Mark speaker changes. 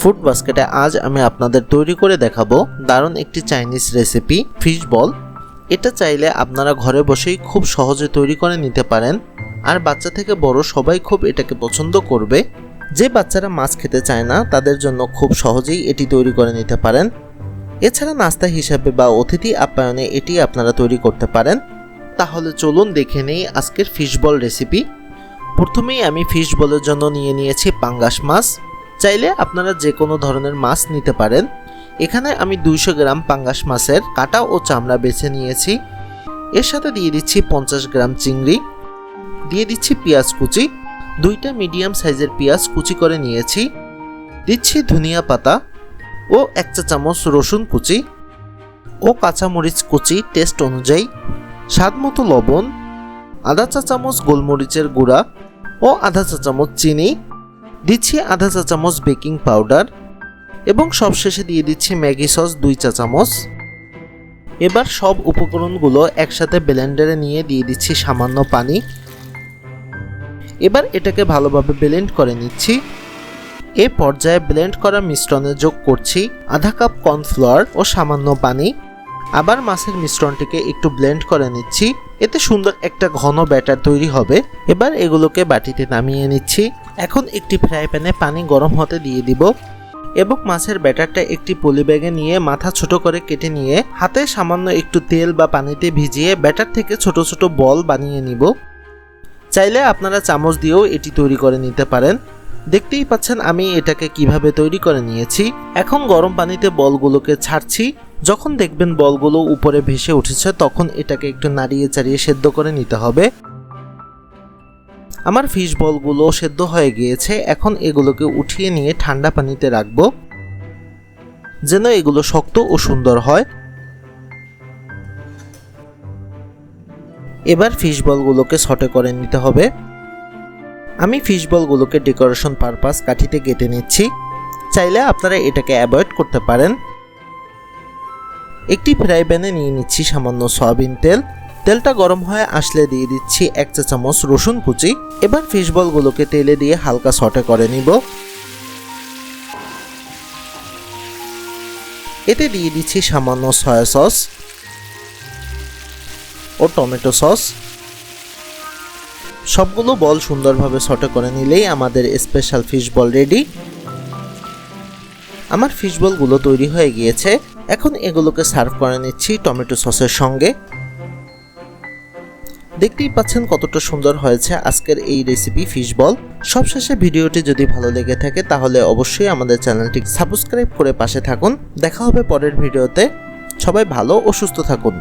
Speaker 1: Food বাস্কেটে আজ আমি আপনাদের তৈরি করে দেখাবো দারুণ একটি চাইনিজ রেসিপি ফিশ বল এটা চাইলে আপনারা ঘরে বসেই খুব সহজে তৈরি করে নিতে পারেন। আর বাচ্চা থেকে বড় সবাই খুব এটাকে পছন্দ করবে। যে বাচ্চারা মাছ খেতে চায় না, তাদের জন্য খুব সহজেই এটি তৈরি করে নিতে পারেন। এছাড়া নাস্তা হিসাবে বা অতিথি আপ্যায়নে এটি আপনারা তৈরি করতে পারেন। তাহলে চলুন দেখে নেই আজকের ফিশ বল রেসিপি প্রথমেই আমি ফিশ বলের জন্য নিয়ে নিয়েছি পাঙ্গাস মাছ। চাইলে আপনারা যে কোনো ধরনের মাছ নিতে পারেন। এখানে আমি দুইশো গ্রাম পাঙ্গাস মাছের কাটা ও চামড়া বেছে নিয়েছি। এর সাথে দিয়ে দিচ্ছি পঞ্চাশ গ্রাম চিংড়ি। দিয়ে দিচ্ছি পেঁয়াজ কুচি। দুইটা মিডিয়াম সাইজের পেঁয়াজ কুচি করে নিয়েছি। দিচ্ছি ধনিয়া পাতা ও এক চা চামচ রসুন কুচি ও কাঁচামরিচ কুচি টেস্ট অনুযায়ী। স্বাদ মতো লবণ, আধা চা চামচ গোলমরিচের গুঁড়া ও আধা চা চামচ চিনি দিচ্ছি আধা চা চামচ বেকিং পাউডার এবং সবশেষে দিয়ে দিচ্ছি ম্যাগি সস দুই চা চামচ। এবার সব উপকরণগুলো একসাথে ব্লেন্ডারে নিয়ে দিয়ে দিচ্ছি সামান্য পানি। এবার এটাকে ভালোভাবে ব্লেন্ড করে নিচ্ছি। এ পর্যায়ে ব্লেন্ড করা মিশ্রণে যোগ করছি আধা কাপ কর্নফ্লাওয়ার ও সামান্য পানি। আবার মাছের মিশ্রণটিকে একটু ব্লেন্ড করে নিচ্ছি। এতে সুন্দর একটা ঘন ব্যাটার তৈরি হবে। এবার এগুলোকে বাটিতে নামিয়ে নিচ্ছি। এখন একটি ফ্রাই প্যানে পানি গরম হতে দিয়ে দিব এবং মাছের ব্যাটারটা একটি পলি ব্যাগে নিয়ে মাথা ছোট করে কেটে নিয়ে হাতে সামান্য একটু তেল বা পানিতে ভিজিয়ে ব্যাটার থেকে ছোট ছোট বল বানিয়ে নিব। চাইলে আপনারা চামচ দিয়েও এটি তৈরি করে নিতে পারেন। দেখতেই পাচ্ছেন আমি এটাকে কীভাবে তৈরি করে নিয়েছি। এখন গরম পানিতে বলগুলোকে ছাড়ছি। যখন দেখবেন বলগুলো উপরে ভেসে উঠেছে, তখন এটাকে একটু নাড়িয়ে চাড়িয়ে সেদ্ধ করে নিতে হবে। আমার ফিশ বলগুলো সেদ্ধ হয়ে গিয়েছে, এখন এগুলোকে উঠিয়ে নিয়ে ঠান্ডা পানিতে রাখব, যেন এগুলো শক্ত ও সুন্দর হয়। এবার ফিশ বলগুলোকে সটে করে নিতে হবে। আমি ফিশ বলগুলোকে ডেকোরেশন পারপাস কাঠিতে কেটে নিচ্ছি। চাইলে আপনারা এটাকে অ্যাভয়েড করতে পারেন। একটি ফ্রাই প্যানে নিয়ে নিচ্ছি সামান্য সয়াবিন তেল। তেলটা গরম হয়ে আসলে দিয়ে দিচ্ছি এক চা চামচ রসুন কুচি। এবার ফিশ বলগুলোকে তেলে দিয়ে হালকা সটে করে নিব। এতে দিয়ে দিচ্ছি সামান্য সয়া সস ও টমেটো সস সবগুলো বল সুন্দরভাবে সটে করে নিলেই আমাদের স্পেশাল ফিশ বল রেডি আমার ফিশ বলগুলো তৈরি হয়ে গিয়েছে। এখন এগুলোকে সার্ভ করে নিচ্ছি টমেটো সসের সঙ্গে। দেখতেই পাচ্ছেন কতটা সুন্দর হয়েছে আজকের এই রেসিপি ফিশ বল সবশেষে ভিডিওটি যদি ভালো লেগে থাকে, তাহলে অবশ্যই আমাদের চ্যানেলটি সাবস্ক্রাইব করে পাশে থাকুন। দেখা হবে পরের ভিডিওতে। সবাই ভালো ও সুস্থ থাকুন।